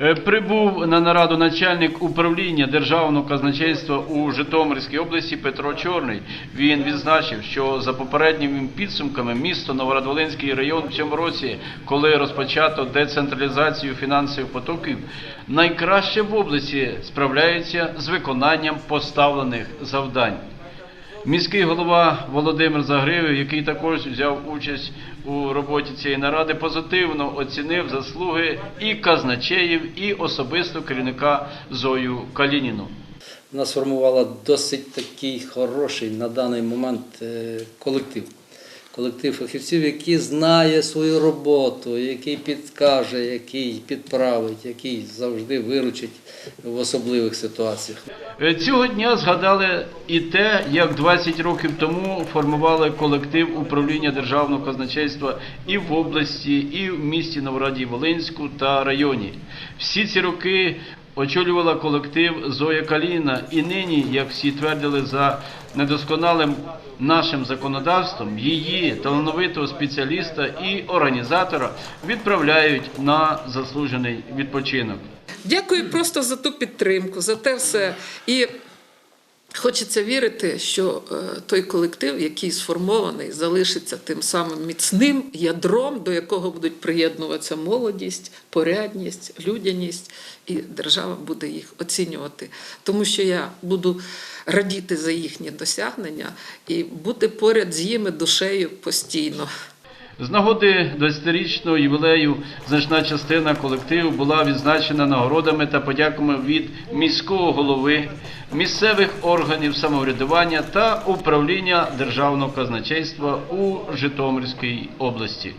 Е, Прибув на нараду начальник управління Державного казначейства у Житомирській області Петро Чорний. Він відзначив, що за попередніми підсумками місто Новоград-Волинський район в цьому році, коли розпочато децентралізацію фінансових потоків, найкраще в області справляється з виконанням поставлених завдань. Міський голова Володимир Загривів, який також взяв участь у роботі цієї наради, позитивно оцінив заслуги і казначеїв, і особисто керівника Зою Калініну. Вона сформувала досить такий хороший на даний момент е, колектив. Колектив фахівців, який знає свою роботу, який підкаже, який підправить, який завжди виручить в особливих ситуаціях. Е, Цього дня згадали і те, як 20 років тому формували колектив управління державного казначейства і в області, і в місті Новораді Волинську та районі. Всі ці роки очолювала колектив Зоя Каліна, і нині, як всі твердили, за недосконалим нашим законодавством її талановитого спеціаліста і організатора відправляють на заслужений відпочинок. Дякую просто за ту підтримку, за те все. І хочеться вірити, що е, той колектив, який сформований, залишиться тим самим міцним ядром, до якого будуть приєднуватися молодість, порядність, людяність, і держава буде їх оцінювати. Тому що я буду радіти за їхні досягнення і бути поряд з ними душею постійно. З нагоди 20-річного ювілею значна частина колективу була відзначена нагородами та подяками від міського голови, місцевих органів самоврядування та управління державного казначейства у Житомирській області.